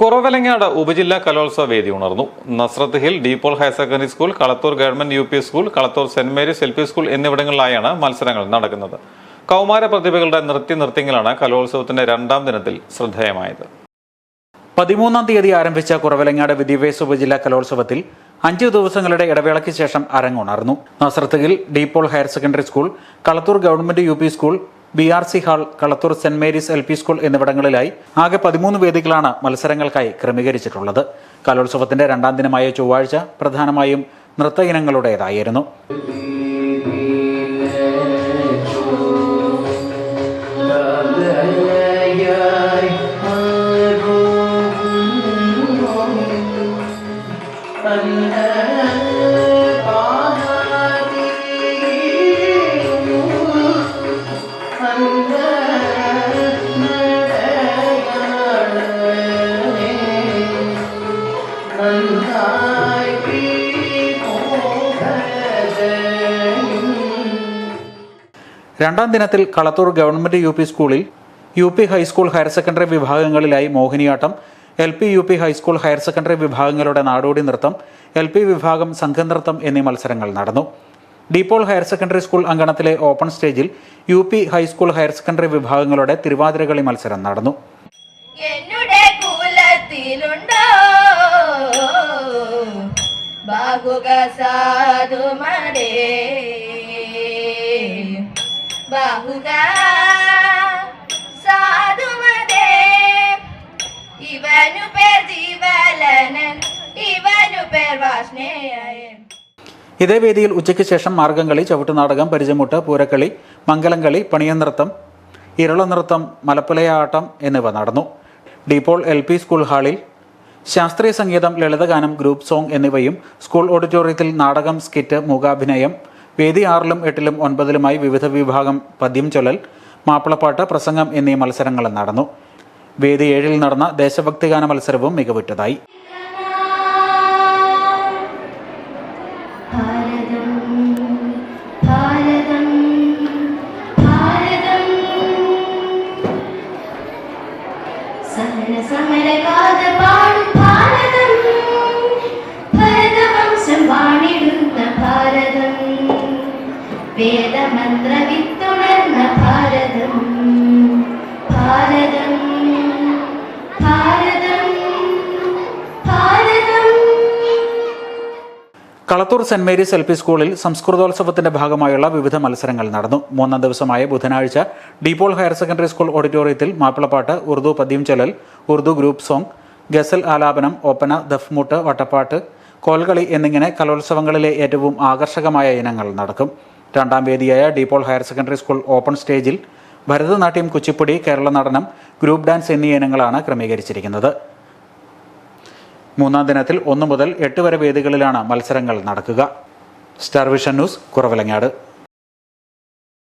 കുറവലങ്ങാട് ഉപജില്ലാ കലോത്സവ വേദി ഉണർന്നു. Nazareth hill DePaul higher secondary school Kalathur government U school Kalathur Saint Mary's L school എന്നിവിടങ്ങളിലായാണ് മത്സരങ്ങൾ നടക്കുന്നത്. കൗമാര പ്രതിഭകളുടെ നൃത്യ നൃത്യങ്ങളാണ് കലോത്സവത്തിന്റെ രണ്ടാം ദിനത്തിൽ ശ്രദ്ധേയമായത്. പതിമൂന്നാം തീയതി ആരംഭിച്ച കുറവലങ്ങാട് വിദ്യാഭ്യാസ ഉപജില്ലാ കലോത്സവത്തിൽ അഞ്ചു ദിവസങ്ങളുടെ ഇടവേളയ്ക്ക് ശേഷം അരങ്ങുണർന്നു നസ്രത്തുകിൽ DePaul higher secondary school Kalathur government U school B R C hall Kalathur Saint Mary's L P school എന്നിവിടങ്ങളിലായി ആകെ പതിമൂന്ന് വേദികളാണ് മത്സരങ്ങൾക്കായി ക്രമീകരിച്ചിട്ടുള്ളത്. കലോത്സവത്തിന്റെ രണ്ടാം ദിനമായ ചൊവ്വാഴ്ച പ്രധാനമായും നൃത്ത ഇനങ്ങളുടേതായിരുന്നു. രണ്ടാം ദിനത്തിൽ കളത്തൂർ ഗവൺമെന്റ് യു സ്കൂളിൽ U P high school higher secondary വിഭാഗങ്ങളിലായി Mohiniyattam L P U P high school higher secondary വിഭാഗങ്ങളുടെ നാടോടി നൃത്തം എൽ പി വിഭാഗം സംഘനൃത്തം എന്നീ മത്സരങ്ങൾ നടന്നു. ഡീപോൾ ഹയർ സെക്കൻഡറി സ്കൂൾ അങ്കണത്തിലെ ഓപ്പൺ സ്റ്റേജിൽ U P high school higher secondary വിഭാഗങ്ങളുടെ തിരുവാതിരകളി മത്സരം നടന്നു. എന്നുടെ കുലത്തിലുണ്ടോ? ഇവനു പേർ ഇവനു പേർ ഇതേ വേദിയിൽ ഉച്ചയ്ക്ക് ശേഷം മാർഗംകളി ചവിട്ടുനാടകം പരിചമുട്ട് പൂരക്കളി മംഗലംകളി പണിയനൃത്തം ഇരളനൃത്തം മലപ്പുലയാട്ടം എന്നിവ നടന്നു. ഡീപോൾ എൽ പി സ്കൂൾ ഹാളിൽ ശാസ്ത്രീയ സംഗീതം ലളിതഗാനം ഗ്രൂപ്പ് സോങ് എന്നിവയും സ്കൂൾ ഓഡിറ്റോറിയത്തിൽ നാടകം സ്കിറ്റ് മൂകാഭിനയം വേദി ആറിലും എട്ടിലും ഒൻപതിലുമായി വിവിധ വിഭാഗം പദ്യം ചൊല്ലൽ മാപ്പിളപ്പാട്ട് പ്രസംഗം എന്നീ മത്സരങ്ങൾ നടന്നു. വേദി ഏഴിൽ നടന്ന ദേശഭക്തിഗാന മത്സരവും മികവുറ്റതായി. സമര ഭാരതം ഭാരതം. Kalathur Saint Mary's L P സ്കൂളിൽ സംസ്കൃതോത്സവത്തിന്റെ ഭാഗമായുള്ള വിവിധ മത്സരങ്ങൾ നടന്നു. മൂന്നാം ദിവസമായ ബുധനാഴ്ച ഡീപോൾ ഹയർ സെക്കൻഡറി സ്കൂൾ ഓഡിറ്റോറിയത്തിൽ മാപ്പിളപ്പാട്ട് ഉറുദു പദ്യം ചെലൽ ഉറുദു ഗ്രൂപ്പ് സോങ് ഗസൽ ആലാപനം ഒപ്പന ദഫ്മുട്ട് വട്ടപ്പാട്ട് കോൽകളി എന്നിങ്ങനെ കലോത്സവങ്ങളിലെ ഏറ്റവും ആകർഷകമായ ഇനങ്ങൾ നടക്കും. രണ്ടാം വേദിയായ DePaul higher secondary school open സ്റ്റേജിൽ ഭരതനാട്യം കുച്ചിപ്പുടി കേരള നടനം ഗ്രൂപ്പ് ഡാൻസ് എന്നീ ഇനങ്ങളാണ് ക്രമീകരിച്ചിരിക്കുന്നത്. മൂന്നാം ദിനത്തിൽ ഒന്നു മുതൽ എട്ട് വരെ വേദികളിലാണ് മത്സരങ്ങൾ നടക്കുക. Star Vision News Kuravilangad.